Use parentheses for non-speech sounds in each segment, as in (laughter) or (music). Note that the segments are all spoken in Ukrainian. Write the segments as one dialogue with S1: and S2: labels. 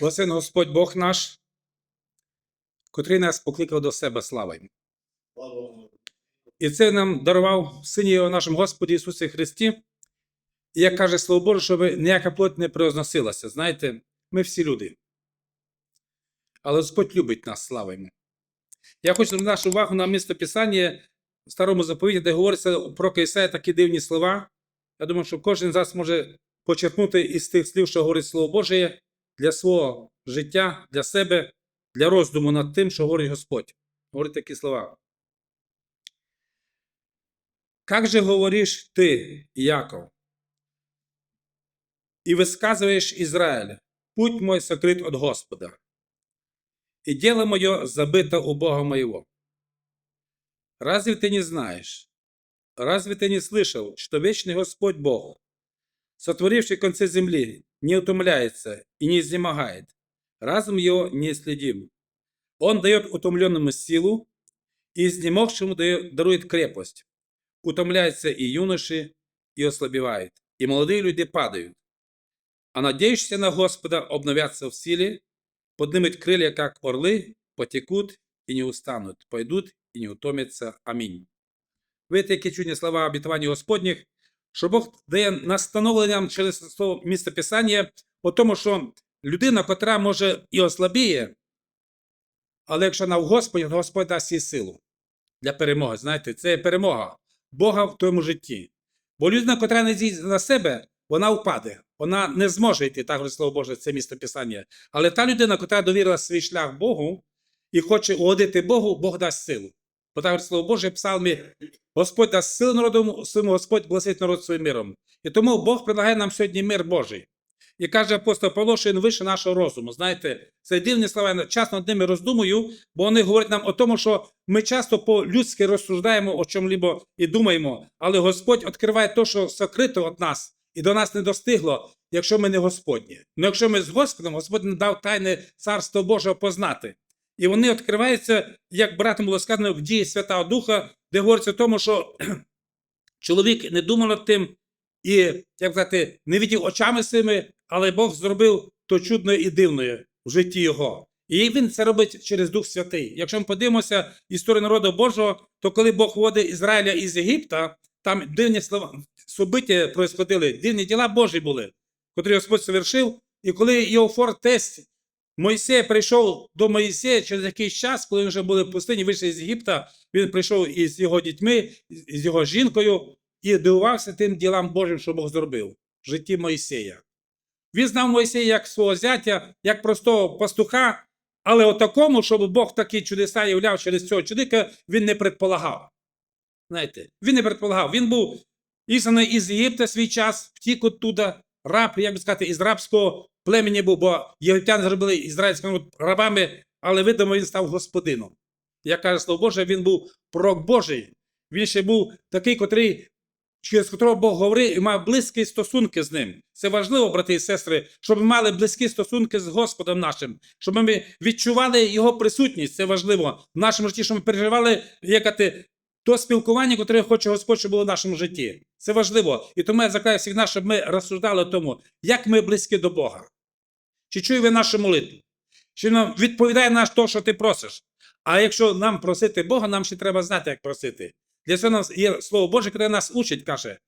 S1: Благословен Господь Бог наш, котрий нас покликав до себе слава йому. І це нам дарував Сині Його нашому Господі Ісусі Христі. І як каже Слово Боже, щоб ніяка плоть не превозносилася. Знаєте, ми всі люди. Але Господь любить нас, слава йому. Я хочу звернути нашу увагу на місто Писання в старому заповіті, де говориться про Кайсея такі дивні слова. Я думаю, що кожен з нас може почерпнути із тих слів, що говорить Слово Боже, для свого життя, для себе, для роздуму над тим, що говорить Господь. Говорить такі слова. Как же говоришь ты, Яков, и высказываешь Израиль, путь мой сокрыт от Господа, и дело мое забыто у Бога моего. Разве ты не знаешь, разве ты не слышал, что вечный Господь Бог, сотворивший концы земли, не утомляется и не изнемогает, разум его не следим. Он дает утомленному силу, и изнемогшему дает- дарует крепость. Утомляются и юноши, и ослабевают, и молодые люди падают. А надеющиеся на Господа обновятся в силе, поднимут крылья, как орлы, потекут и не устанут, пойдут и не утомятся. Амінь. Видите, які чудні слова обітування Господніх, що Бог дає настановлення нам через слово містописання по тому, що людина, котра може і ослабіє, але якщо вона в Господі, то Господь дасть їй силу для перемоги. Знаєте, це перемога Бога в твоєму житті. Бо людина, котра не зійде на себе, вона впаде. Вона не зможе йти, так говорить Слово Боже, це місто Писання. Але та людина, котра довірила свій шлях Богу і хоче угодити Богу, Бог дасть силу. Бо так Слово Боже, псалмі Господь дасть силу народу своєму, Господь благословить народ своїм миром. І тому Бог предлагає нам сьогодні мир Божий. І каже апостол Павло, що він вище нашого розуму. Знаєте, це дивні слова, я часто над ними роздумую, бо вони говорять нам о тому, що ми часто по-людськи розсуждаємо о чому-либо і думаємо, але Господь відкриває те, що сокрито від нас, і до нас не достигло, якщо ми не Господні. Ну якщо ми з Господом, Господь не дав тайне Царство Божого познати. І вони відкриваються, як братом було сказано, в дії Святого Духа, де говориться о тому, що (clears throat) чоловік не думав над тим і, як сказати, не видів очами своїми, але Бог зробив то чудною і дивною в житті його. І він це робить через Дух Святий. Якщо ми подивимося історію народу Божого, то коли Бог вводить Ізраїля із Єгипта, там дивні слова, собиття происходили, дивні діла Божі були, котрі Господь совершив. І коли Йофор тесть Мойсей прийшов до Моїсея через якийсь час, коли він вже були в пустині, вийшли з Єгипта, він прийшов із його дітьми, з його жінкою і дивувався тим ділам Божим, що Бог зробив в житті Моїсея. Він знав Моїсея як свого зятя, як простого пастуха, але о такому, щоб Бог такі чудеса являв через цього чоловіка, він не предполагав. Знаєте, він не предполагав. Він був ізнаний із Єгипта свій час, втік оттуда, раб, як би сказати, із рабського племені був, бо єгиптяни зробили ізраїльським народ рабами, але видимо, він став господином. Як каже Слово Боже, він був пророк Божий. Він ще був такий, котрий, через котрого Бог говорив і мав близькі стосунки з ним. Це важливо, брати і сестри, щоб ми мали близькі стосунки з Господом нашим, щоб ми відчували Його присутність. Це важливо в нашому житті, щоб ми переживали, якати то спілкування, яке хоче Господь, щоб було в нашому житті. Це важливо. І тому я закликаю всіх нас, щоб ми розсуждали тому, як ми близькі до Бога. Чи чує ви нашу молитву? Чи нам відповідає на те, що ти просиш? А якщо нам просити Бога, нам ще треба знати, як просити. Для цього нас є Слово Боже, яке нас учить, каже: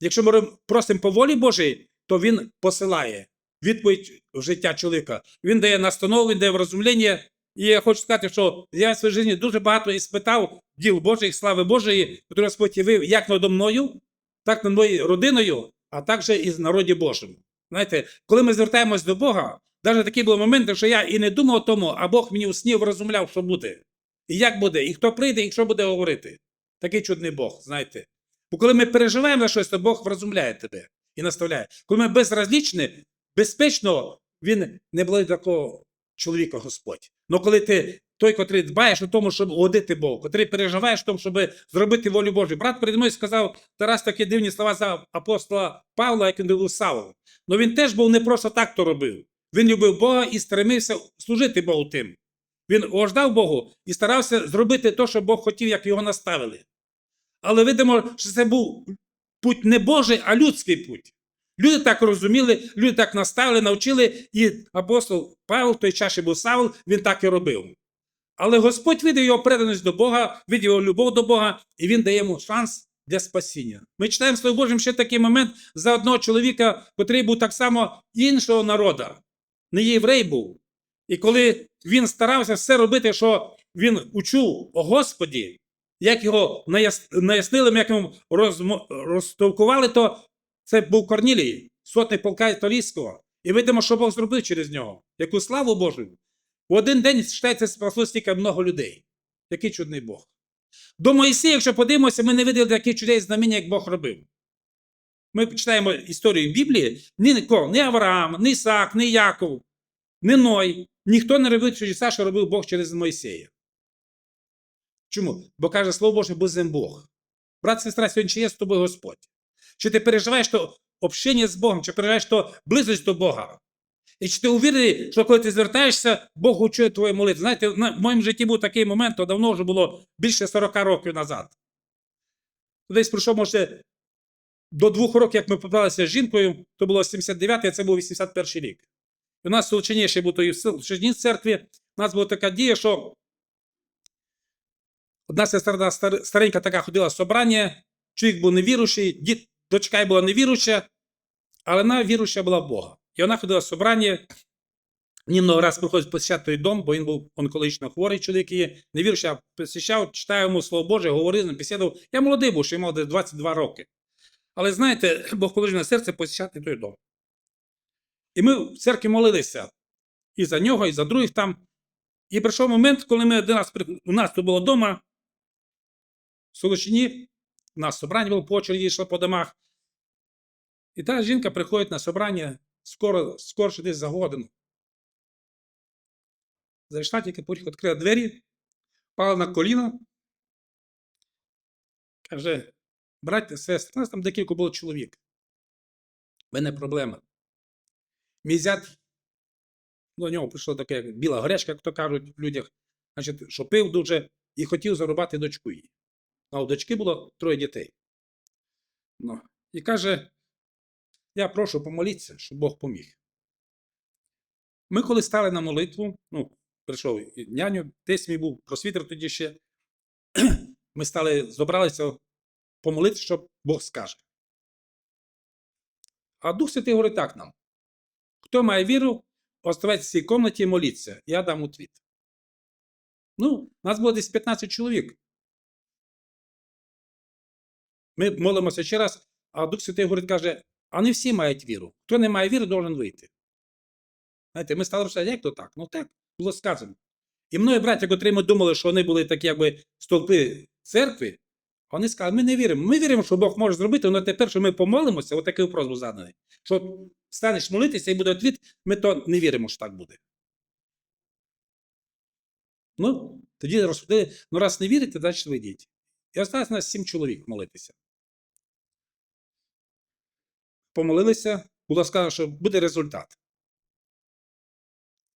S1: якщо ми просимо по волі Божій, то Він посилає відповідь в життя чоловіка. Він дає настанову, він дає врозумлення. І я хочу сказати, що я в своїй житті дуже багато іспитав діл Божих, слави Божої, які Господь явив як надо мною, так над моєю родиною, а також і з народі Божим. Знаєте, коли ми звертаємось до Бога, навіть такі були моменти, що я і не думав тому, а Бог мені у сні врозумляв, що буде. І як буде, і хто прийде, і що буде говорити. Такий чудний Бог, знаєте. Бо коли ми переживаємо за щось, то Бог врозумляє тебе і наставляє. Коли ми безразлічні, безпечно, він не буде такого чоловіка Господь. Ну коли ти той, котрий дбаєш о тому, щоб угодити Богу, котрий переживаєш в тому, щоб зробити волю Божу. Брат перед мною сказав Тарас такі дивні слова за апостола Павла, як він був Савол. Ну він теж був не просто так то робив. Він любив Бога і стремився служити Богу тим. Він ождав Богу і старався зробити те, що Бог хотів, як його наставили. Але видимо, що це був путь не Божий, а людський путь. Люди так розуміли, люди так наставили, навчили, і апостол Павел, в той час ще був Савл, він так і робив. Але Господь видав його преданість до Бога, видав його любов до Бога, і він дає йому шанс для спасіння. Ми читаємо в Слові Божим ще такий момент за одного чоловіка, котрий був так само іншого народу, не єврей був. І коли він старався все робити, що він учув о Господі, як його наяснили, як йому розтолкували, то це був Корнілій, сотник полка Італійського. І видимо, що Бог зробив через нього. Яку славу Божу. В один день читається спасло стільки много людей. Який чудний Бог. До Моїсея, якщо подивимося, ми не видали таких чудей знамення, як Бог робив. Ми читаємо історію Біблії, ні ні Авраам, ні Ісаак, ні Яков, ні Ной. Ніхто не робив чудеса, що робив Бог через Моїсея. Чому? Бо каже Слово Боже, бо з Бог. Брат, сестра, сьогодні чи є з тобою Господь? Чи ти переживаєш то общення з Богом, чи переживаєш то близость до Бога? І чи ти увірений, що коли ти звертаєшся, Бог учує твою молитву? Знаєте, в моєму житті був такий момент, то давно вже було більше 40 років назад. Десь пройшов, може, до двох років, як ми попалися з жінкою, то було 79-й, а це був 81 рік. У нас в був той в Солочині церкві, у нас була така дія, що одна сестра старенька така ходила в собрання, чоловік був невіруючий, дід, дочка була невіруюча, але вона віруюча була в Бога. І вона ходила в собрання, мені много раз приходить посещати той дом, бо він був онкологічно хворий чоловік і невіруючий, а посещав, читав йому Слово Боже, говорив, бесідував. Я молодий був, ще мав десь 22 роки. Але знаєте, Бог положив на серце посещати той дом. І ми в церкві молилися і за нього, і за других там. І прийшов момент, коли ми один раз у нас тут було вдома, в Солочині, у нас собрання було по йшло по домах. І та жінка приходить на собрання скоро, скорше десь за годину. Зайшла тільки потім відкрила двері, впала на коліна. Каже, браття, сестри, у нас там декілька було чоловік. В мене проблема. Мій зять, до нього прийшло таке як біла горячка, як то кажуть в людях, значить, що пив дуже і хотів зарубати дочку її. А у дочки було троє дітей. Ну, і каже, я прошу помоліться, щоб Бог поміг. Ми коли стали на молитву, ну, прийшов і няню, десь мій був просвітер тоді ще. (clears throat) Ми стали, зібралися помолитися, що Бог скаже. А Дух Святий говорить так нам: хто має віру, оставайтеся в цій кімнаті і моліться, я дам отвіт. Ну, нас було десь 15 чоловік. Ми молимося ще раз, а Дух Святий говорить, каже, а не всі мають віру. Хто не має віри, должен вийти. Знаєте, ми стали розповідати, як то так? Ну так, було сказано. І мною браття, котрі ми думали, що вони були такі, якби стовпи церкви, вони сказали, ми не віримо. Ми віримо, що Бог може зробити, але тепер, що ми помолимося, отакий вопрос був заданий. Що станеш молитися і буде відвід, ми то не віримо, що так буде. Ну, тоді розсудили, ну раз не вірите, значить вийдіть. І осталось нас сім чоловік молитися. Помолилися, було сказано, що буде результат.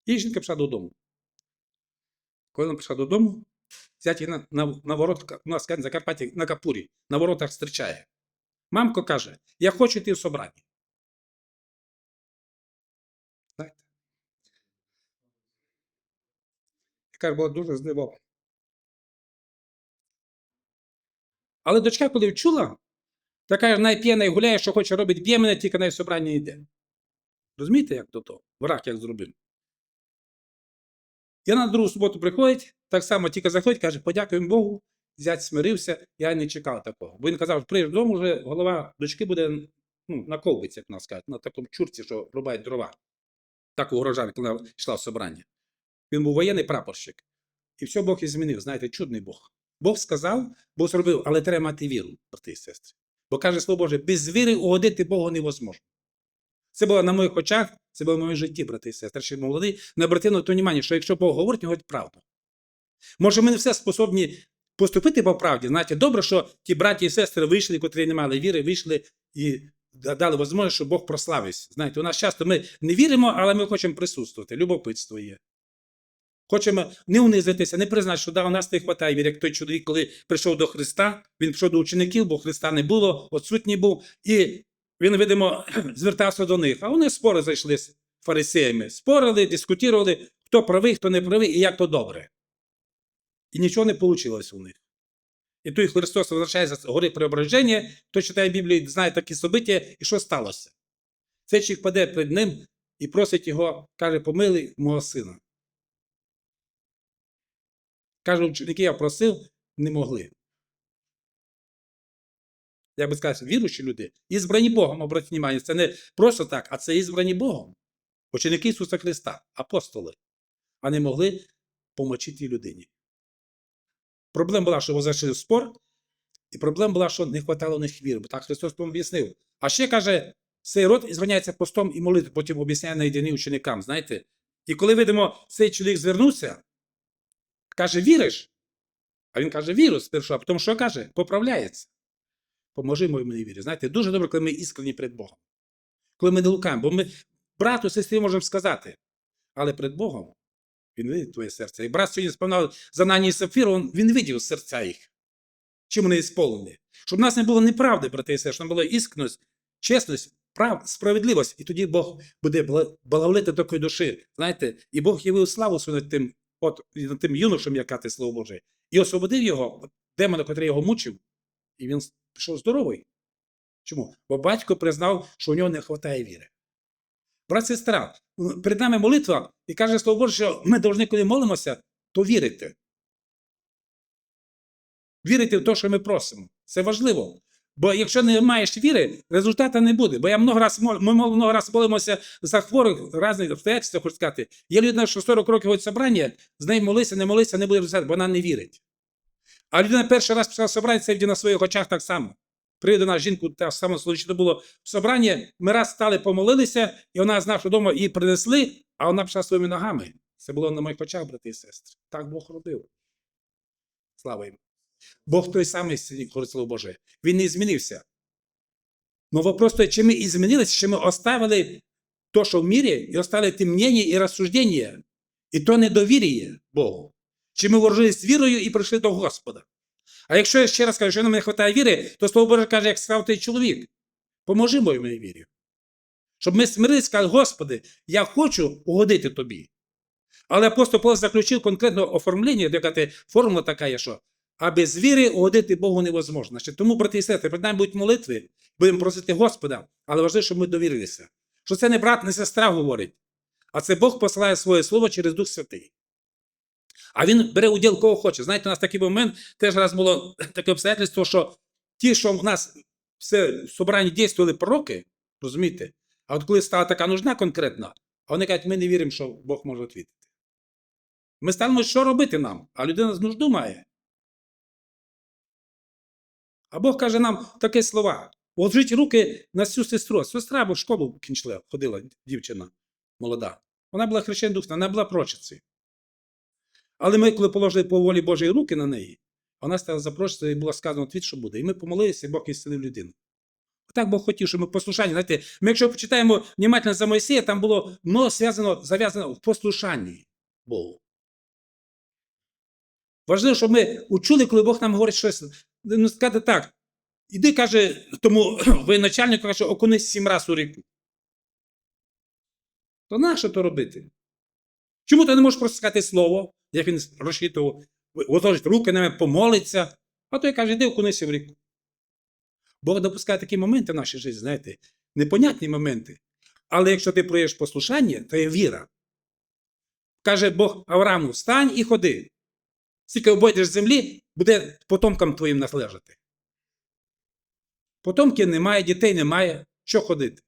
S1: І жінка пішла додому. Коли вона прийшла додому, її на, на, на воротах, у нас в Закарпатті на Капурі, на воротах зустрічає. Мамко каже: Я хочу йти в собрання. Знаєте? Яка була дуже здивована. Але дочка, коли вчула, така ж найп'є, най гуляє, що хоче робити, б'є мене, тільки на собрання йде. Розумієте, як до того? Враг як зробив. І на другу суботу приходить, так само тільки заходить, каже, подякуємо Богу, зять смирився, я не чекав такого. Бо він казав, приїж додому, вже голова дочки буде ну, на колбиці, як нас кажуть, на такому чурці, що рубають дрова. Так угрожав, коли вона йшла в собрання. Він був воєнний прапорщик. І все Бог і змінив. Знаєте, чудний Бог. Бог сказав, Бог зробив, але треба мати віру, брати і сестри. Бо каже Слово Боже, без віри угодити Богу невозможно. Це було на моїх очах, це було в моєму житті, брати і сестри. Ще молодий, не обрати на то внимання, що якщо Бог говорить, він говорить правду. Може, ми не все способні поступити по правді. Знаєте, добре, що ті браті і сестри вийшли, котрі не мали віри, вийшли і дали можливість, щоб Бог прославився. Знаєте, у нас часто ми не віримо, але ми хочемо присутствувати. Любопитство є. Хочемо не унизитися, не признати, що да, у нас не вистачає віри, як той чоловік, коли прийшов до Христа, він прийшов до учеників, бо Христа не було, отсутній був. І він, видимо, (clears throat) звертався до них, а вони спори зайшли з фарисеями. Спорили, дискутували, хто правий, хто не правий і як то добре. І нічого не вийшло у них. І тут Христос возвращається з гори преображення, хто читає Біблію, знає такі собиття, і що сталося. Чоловік паде перед ним і просить його, каже, помилуй мого сина. Каже, ученики я просив, не могли. Я би сказав, віруючі люди, ізбрані Богом, обратіть увагу, це не просто так, а це ізбрані Богом. Ученики Ісуса Христа, апостоли, а не могли помочити тій людині. Проблема була, що зайшли в спор, і проблема була, що не вистачало у них віри, бо так Христос тому об'яснив. А ще каже, цей род званяється постом і молитвою, потім об'ясняє на єдині ученикам, знаєте. І коли видимо, цей чоловік звернувся, каже, віриш? А він каже, віру спершу, а потім що каже? Поправляється. Поможи моїй вірі. Знаєте, дуже добре, коли ми іскренні перед Богом. Коли ми не лукаємо, бо ми брату, сестрі можемо сказати, але перед Богом він видить твоє серце. І брат сьогодні споминав за Нані і Сапфіру, він- видів серця їх. Чим вони ісполнені. Щоб в нас не було неправди, брати і сестри, щоб було іскреність, чесність, прав, справедливість. І тоді Бог буде балавлити такої душі. Знаєте, і Бог явив славу свою над тим, от, над тим юношем, як кати слово Боже, і освободив його, демона, котрий його мучив, і він пішов здоровий. Чому? Бо батько признав, що у нього не вистачає віри. Брат сестра, перед нами молитва, і каже Слово Боже, що ми повинні, коли молимося, то вірити. Вірити в те, що ми просимо. Це важливо. Бо якщо не маєш віри, результату не буде. Бо я много раз ми много раз молимося за хворих різних обстоятельствах, хочу сказати. Є людина, що 40 років ходить в собрання, з нею молися, не молися, не буде результату, бо вона не вірить. А людина перший раз пішла в собрання, це на своїх очах так само. Прийде нас жінку, та саме случайно було в собранні, ми раз стали, помолилися, і вона з нашого дому її принесли, а вона пішла своїми ногами. Це було на моїх очах, брати і сестри. Так Бог робив. Слава йому. Бог той самий говорить Слово Боже. Він не змінився. Ну вопрос той, чи ми і змінилися, чи ми оставили то, що в мірі, і оставили ті мнення і розсуждення, і то недовір'я Богу. Чи ми вооружились вірою і прийшли до Господа. А якщо я ще раз кажу, що нам не вистачає віри, то Слово Боже каже, як сказав той чоловік, поможи моїй вірі. Щоб ми смирились, сказали, Господи, я хочу угодити тобі. Але апостол Павло заключив конкретне оформлення, де формула така є, що а без віри угодити Богу невозможно. Тому, брати і сестри, перед нами будуть молитви, будемо просити Господа, але важливо, щоб ми довірилися. Що це не брат, не сестра говорить, а це Бог посилає своє слово через Дух Святий. А він бере уділ кого хоче. Знаєте, у нас такий момент теж раз було (clears throat) таке обстоятельство, що ті, що в нас все в собранні дійствували пророки, розумієте, а от коли стала така нужна конкретна, а вони кажуть, ми не віримо, що Бог може відповідати. Ми ставимо, що робити нам, а людина з нужду має. А Бог каже нам такі слова: Ложіть руки на цю сестру. Сестра бо в школу кінчила, ходила дівчина молода. Вона була хрещена духовна, вона була прочицею. Але ми, коли положили по волі Божої руки на неї, вона стала запрошувати, і було сказано твіт, що буде. І ми помолилися, і Бог ісцелив людину. Так Бог хотів, щоб ми послушання. Знаєте, ми якщо почитаємо внимательно за Мойсея, там було много зв'язано, зав'язано в послушанні Богу. Важливо, щоб ми учули, коли Бог нам говорить щось. Ну, сказати так. Іди, каже, тому (clears throat) воєначальнику каже, окунись сім раз у ріку. То нащо то робити? Чому ти не можеш просто сказати слово, як він розчитував, возложить руки на мене, помолиться, а той каже, іди окунися в ріку. Бог допускає такі моменти в нашій житті, знаєте, непонятні моменти. Але якщо ти проєш послушання, то є віра. Каже Бог Аврааму, встань і ходи. Скільки обойдеш землі, буде потомкам твоїм належати. Потомків немає, дітей немає. Що ходити?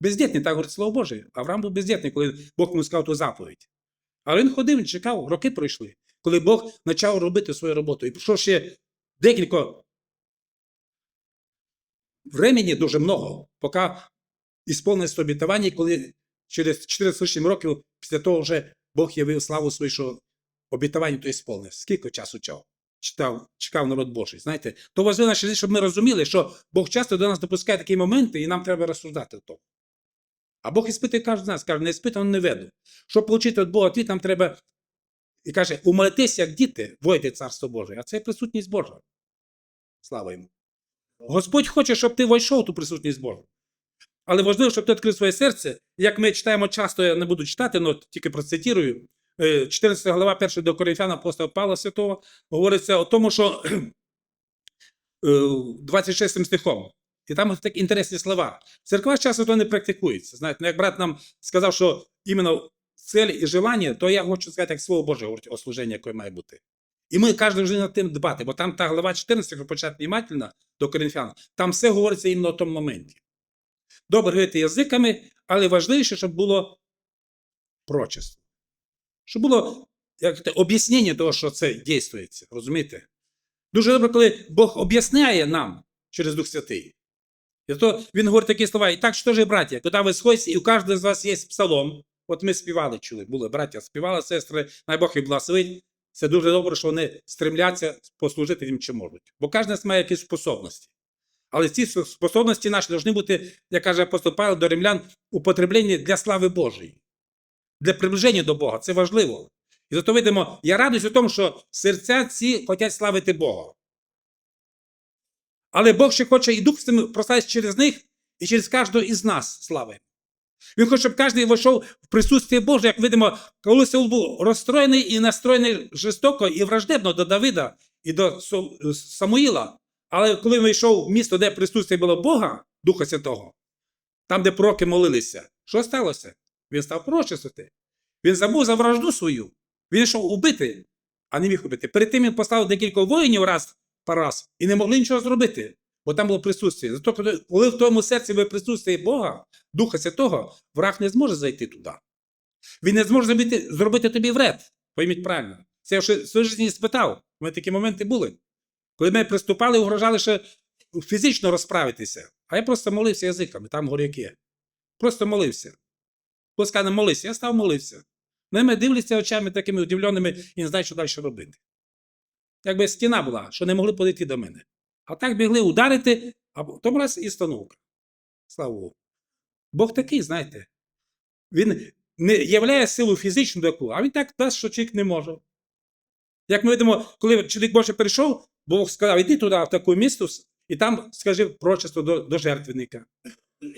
S1: Бездітний, так говорить Слово Боже. Авраам був бездітний, коли Бог йому сказав ту заповідь. Але він ходив, він чекав, роки пройшли, коли Бог почав робити свою роботу. І пройшло ще декілька времени дуже много, поки ісполнилось обітування, коли через 408 років після того вже Бог явив славу свою, що обітування то ісполнилось. Скільки часу чав? Читав, чекав народ Божий. Знаєте, то важливо, щоб ми розуміли, що Бог часто до нас допускає такі моменти, і нам треба розсуждати в тому. А Бог іспитує кожен з нас, каже, не іспитано не веду. Щоб отримати від Бога відповідь, нам треба, і каже, умолитись, як діти, войти Царство Боже. А це присутність Божа. Слава йому. Господь хоче, щоб ти війшов у ту присутність Божу. Але важливо, щоб ти відкрив своє серце. Як ми читаємо часто, я не буду читати, але тільки процитірую. Е, 14 глава 1 до Коринфян апостола Павла Святого говориться о тому, що (clears throat) е, 26 стихом. І там такі інтересні слова. Церква часто то не практикується. Знаєте, ну, як брат нам сказав, що іменно цель і желання, то я хочу сказати, як слово Боже говорить о служенні, яке має бути. І ми кожен вже над тим дбати, бо там та глава 14, якщо почати внимательно до Коринфян, там все говориться іменно в тому моменті. Добре говорити язиками, але важливіше, щоб було прочество. Щоб було як те, об'яснення того, що це дійствується. Розумієте? Дуже добре, коли Бог об'ясняє нам через Дух Святий. І то він говорить такі слова. І так що ж, браття, коли ви сходите, і у кожного з вас є псалом. От ми співали, чули, були браття, співали, сестри, най Бог їх благословить. Це дуже добре, що вони стремляться послужити їм чи можуть. Бо кожен з має якісь способності. Але ці способності наші повинні бути, як каже апостол Павло до римлян, употреблені для слави Божої, для приближення до Бога. Це важливо. І зато видимо, я радуюсь у тому, що серця ці хочуть славити Бога. Але Бог ще хоче і Дух прославити через них і через кожного із нас слави. Він хоче, щоб кожен вийшов в присутствие Боже, як видимо, коли Саул був розстроєний і настроєний жорстоко і враждебно до Давида і до Самуїла. Але коли він йшов в місто, де присутствие було Бога, Духа Святого, там, де пророки молилися, що сталося? Він став пророчествувати. Він забув за вражду свою. Він йшов убити, а не міг убити. Перед тим він поставив декілька воїнів раз по раз і не могли нічого зробити, бо там було присутствие. Зато коли- в твоєму серці ви присутствие Бога, Духа Святого, враг не зможе зайти туди. Він не зможе зробити, зробити тобі вред. Пойміть правильно. Це я вже в своїй житті спитав. У мене такі моменти були. Коли ми приступали, угрожали ще фізично розправитися. А я просто молився язиками, там горяки. Просто молився. Хто сказав, молився, я став молився. На мене дивляться очами такими удивленими і не знають, що далі робити. Якби стіна була, що не могли подійти до мене. А так бігли ударити, а потім раз і становка. Слава Богу. Бог такий, знаєте. Він не являє силу фізичну таку, а він так дасть, що чоловік не може. Як ми видимо, коли чоловік Боже прийшов, Бог сказав, іди туди, в таке місто, і там скажи прочество до, до жертвенника.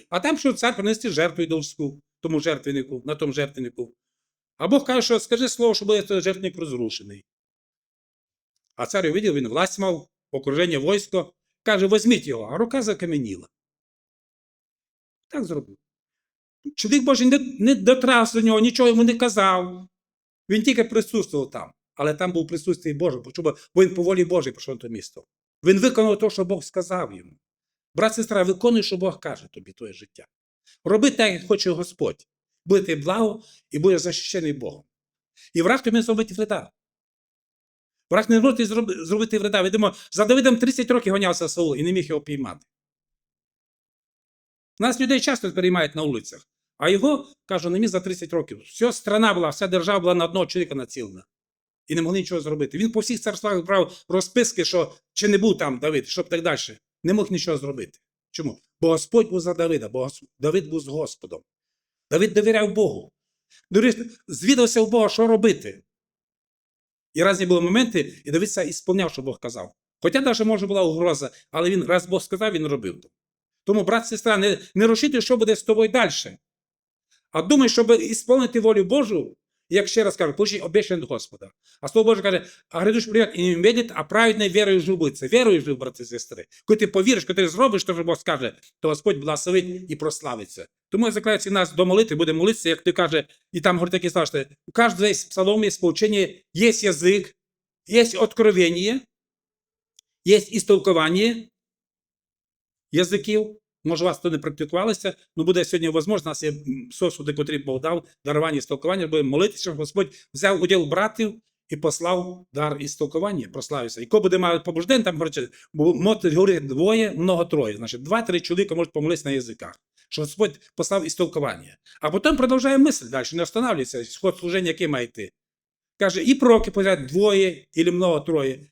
S1: А там, що цар принести жертву ідолську, тому жертвеннику, на тому жертвеннику. А Бог каже, що скажи слово, що буде жертвенник розрушений. А цар увидів, він власть мав, окруження військо, каже, візьміть його, а рука закам'яніла. Так зробив. Чоловік Божий не, не дотрався до нього, нічого йому не казав. Він тільки присутствував там. Але там був присутствий Божий, бо він по волі Божій прийшов на те місто. Він виконав те, що Бог сказав йому. Брат, сестра, виконуй, що Бог каже тобі, твоє життя. Роби так, як хоче Господь. Буде ти благо і будеш захищений Богом. І враг тобі зробить вреда. Враг не може зробити вреда. Видимо, за Давидом 30 років гонявся Саул і не міг його піймати. Нас людей часто переймають на вулицях, а його, кажу, не міг за 30 років. Вся страна була, вся держава була на одного чоловіка націлена. І не могли нічого зробити. Він по всіх царствах брав розписки, що чи не був там Давид, щоб так далі. Не мог нічого зробити. Чому? Бо Господь був за Давида, бо Давид був з Господом. Давид довіряв Богу. Звідався у Бога, що робити. І разні були моменти, і Давид це ісполняв, що Бог казав. Хоча навіть може була угроза, але він раз Бог сказав, він робив. Тому, брат, сестра, не, не рушити, що буде з тобою далі. А думай, щоб ісполнити волю Божу, як ще раз кажу, получить обіцяне від Господа. А Слово Боже каже, а грядуш прийде і не медить, а праведною вірою жив вірою жив, брати і сестри. Коли ти повіриш, коли ти зробиш, то Бог скаже, то Господь благословить і прославиться. Тому я закликаю нас до молитви, буде молитися, як ти каже, і там говорить такі слова, що у кожного є псалом, є сполучення, є язик, є откровення, є істолковання язиків. Може, у вас то не практикувалося, але буде сьогодні можливість, у нас є сосуди, котрі Бог дав, дарування і спілкування, будемо молитися, щоб Господь взяв уділ братів і послав дар і спілкування, прославився. І кого буде мати побуждень, там коротше, можуть говорити двоє, много троє. Значить, два-три чоловіка можуть помолитися на язиках. Що Господь послав і. А потім продовжує мисль далі, не останавливається, сход служення, який має йти. Каже, і пророки поряд двоє, або много троє,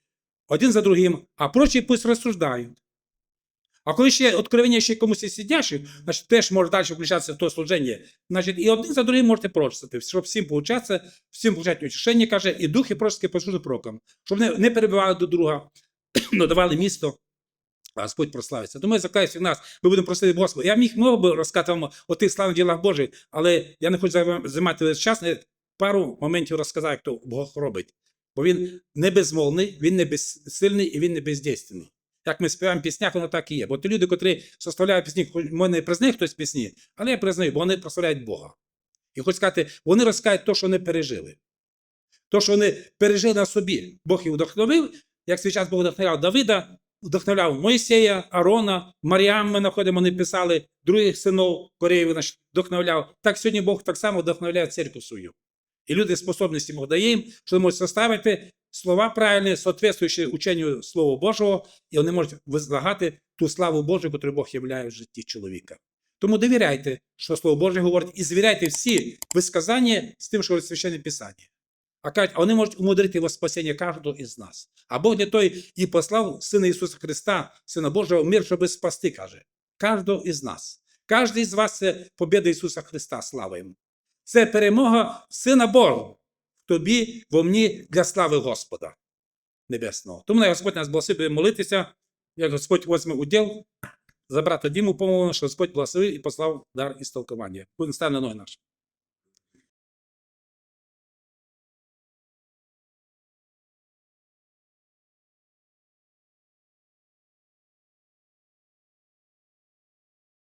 S1: один за другим, а прочі пусть розсуждають. А коли ще откровення ще комусь сидящих, значить теж може далі включатися в то служення. Значить, і один за другим можете прочитати, щоб всім получатися, всім получати утішення, каже, і духи пророчські послужать пророкам, щоб не, не перебивали до друга, (clears throat) но давали місто Господь прославиться. Тому я закликаю нас, ми будемо просити Господа. Я міг много би розказати вам о тих славних ділах Божих, але я не хочу займати весь час. Я пару моментів розказав, як то Бог робить. Бо він не безмовний, він не безсильний і він не бездійственний. Як ми співаємо в піснях, воно так і є. Бо ті люди, котрі составляють пісні, мене не признає хтось пісні, але я признаю, бо вони прославляють Бога. І хочу сказати, вони розкажуть те, що вони пережили. То, що вони пережили на собі. Бог їх вдохновив, як свій час Бог вдохновляв Давида, вдохновляв Мойсея, Арона, Маріам, ми знаходимо, вони писали, других синов Кореїв вдохновляв. Так сьогодні Бог так само вдохновляє церкву свою. І люди способності Бог дає їм, що можуть составити слова правильні, соответствуючи ученню Слова Божого, і вони можуть визлагати ту славу Божу, яку Бог являє в житті чоловіка. Тому довіряйте, що Слово Боже говорить, і звіряйте всі висказання з тим, що говорить Священне Писання. А кажуть, а вони можуть умудрити во спасіння кожного із нас. А Бог для той і послав Сина Ісуса Христа, Сина Божого, в мир, щоб спасти, каже. Кожного із нас. Кожен із вас це побіда Ісуса Христа, слава йому. Це перемога Сина Божого тобі, во мені для слави Господа Небесного. Тому най Господь нас благословить молитися, як Господь возьме уділ, за брата Діму помолимо, що Господь благословив і послав дар істолкування. Будемо стане ноги наші.